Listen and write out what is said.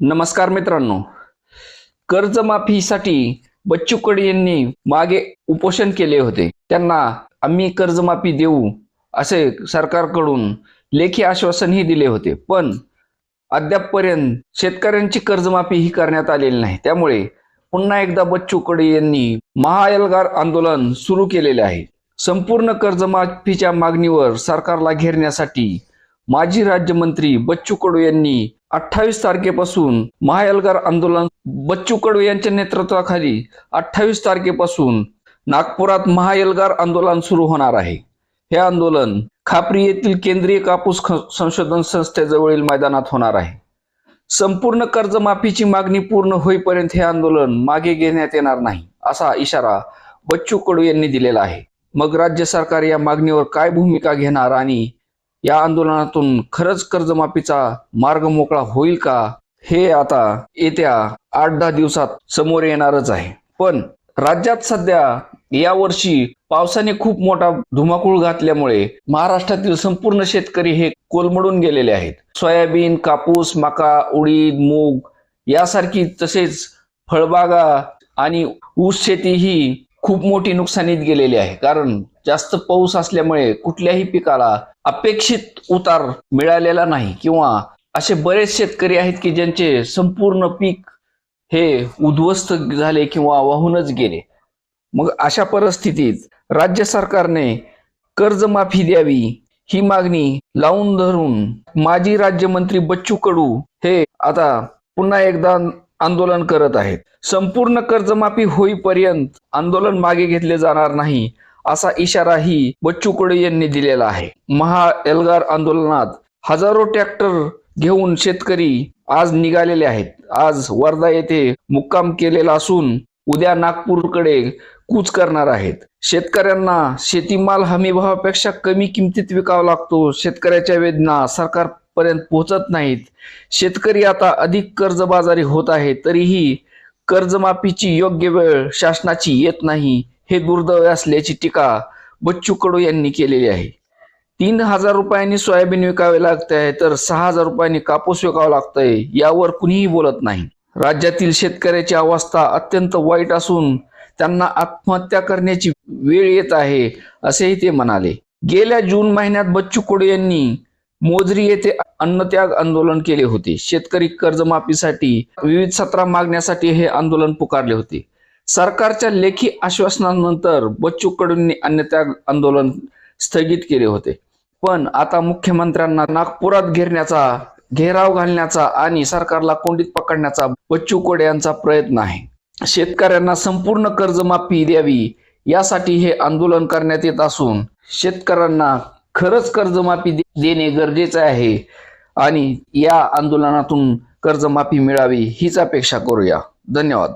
नमस्कार मित्रांनो. कर्जमाफीसाठी बच्चू कडू यांनी मागे उपोषण केले होते. त्यांना आम्ही कर्जमाफी देऊ असे सरकारकडून लेखी आश्वासनही दिले होते. पण अद्यापपर्यंत शेतकऱ्यांची कर्जमाफी ही करण्यात आलेली नाही. त्यामुळे पुन्हा एकदा बच्चू कडू यांनी महाएल्गार आंदोलन सुरू केलेले आहे. संपूर्ण कर्जमाफीच्या मागणीवर सरकारला घेरण्यासाठी माजी राज्यमंत्री बच्चू कडू यांनी अठ्ठावीस तारखेपासून महाएल्गार आंदोलन बच्चू कडू यांच्या नेतृत्वाखाली अठ्ठावीस तारखेपासून नागपुरात महाएल्गार आंदोलन सुरू होणार आहे. हे आंदोलन खापरी येथील केंद्रीय कापूस संशोधन संस्थेजवळील मैदानात होणार आहे. संपूर्ण कर्जमाफीची मागणी पूर्ण होईपर्यंत हे आंदोलन मागे घेण्यात येणार नाही असा इशारा बच्चू कडू यांनी दिलेला आहे. मग राज्य सरकार या मागणीवर काय भूमिका घेणार आणि या आंदोलनातून खरंच कर्जमाफीचा मार्ग मोकळा होईल का? हे आता येत्या आठ दहा दिवसात समोर येणारच आहे. पण राज्यात सध्या यावर्षी पावसाने खूप मोठा धुमाकूळ घातल्यामुळे महाराष्ट्रातील संपूर्ण शेतकरी हे कोलमडून गेलेले आहेत. सोयाबीन कापूस मका उडीद मूग यासारखी तसेच फळबागा आणि ऊस शेती ही खूप मोठी नुकसानीत गेलेली आहे. कारण जास्त पाऊस असल्यामुळे कुठल्याही पिकाला अपेक्षित उतार मिळालेला नाही किंवा असे बरेच शेतकरी आहेत की ज्यांचे संपूर्ण पीक हे उद्ध्वस्त झाले किंवा वाहूनच गेले. मग अशा परिस्थितीत राज्य सरकारने कर्जमाफी द्यावी ही मागणी लावून धरून माजी राज्यमंत्री बच्चू कडू हे आता पुन्हा एकदा आंदोलन करत आहेत. संपूर्ण कर्जमाफी होईपर्यंत आंदोलन मागे घेतले जाणार नाही. असा इशाराही बच्चू कडू यांनी दिलेला आहे. महा एल्गार आंदोलनात हजारो ट्रॅक्टर घेऊन शेतकरी आज निघालेले आहेत. आज वर्धा येथे मुक्काम केलेला असून उद्या नागपूरकडे कूच करणार आहेत. शेतकऱ्यांना शेतीमाल हमीभावापेक्षा कमी किमतीत विकावा लागतो. शेतकऱ्याच्या वेदना सरकारपर्यंत पोहोचत नाहीत. शेतकरी आता अधिक कर्जबाजारी होत आहे. तरीही कर्जमाफीची योग्य वेळ शासनाची येत नाही. हे दुर्दैव असल्याची टीका बच्चू कडू यांनी केलेली आहे. तीन हजार रुपयांनी सोयाबीन विकावे लागते आहे तर सहा हजार रुपयांनी कापूस विकावा लागतंय यावर कुणीही बोलत नाही. राज्यातील शेतकऱ्याची अवस्था अत्यंत वाईट असून त्यांना आत्महत्या करण्याची वेळ येत आहे असेही ते म्हणाले. गेल्या जून महिन्यात बच्चू कडू यांनी मोजरी येथे अन्नत्याग आंदोलन केले होते. शेतकरी कर्जमाफीसाठी विविध सत्रा मागण्यासाठी हे आंदोलन पुकारले होते. सरकारच्या लेखी आश्वासनानंतर बच्चू कडूंनी अन्नत्याग आंदोलन स्थगित केले होते. पण आता मुख्यमंत्र्यांना नागपुरात घेरण्याचा घेराव घालण्याचा आणि सरकारला कोंडीत पकडण्याचा बच्चू कोडे यांचा प्रयत्न आहे. शेतकऱ्यांना संपूर्ण कर्जमाफी द्यावी यासाठी हे आंदोलन करण्यात येत असून शेतकऱ्यांना खरंच कर्जमाफी देणे गरजेचे आहे आणि या आंदोलनातून कर्जमाफी मिळावी हीच अपेक्षा करूया. धन्यवाद.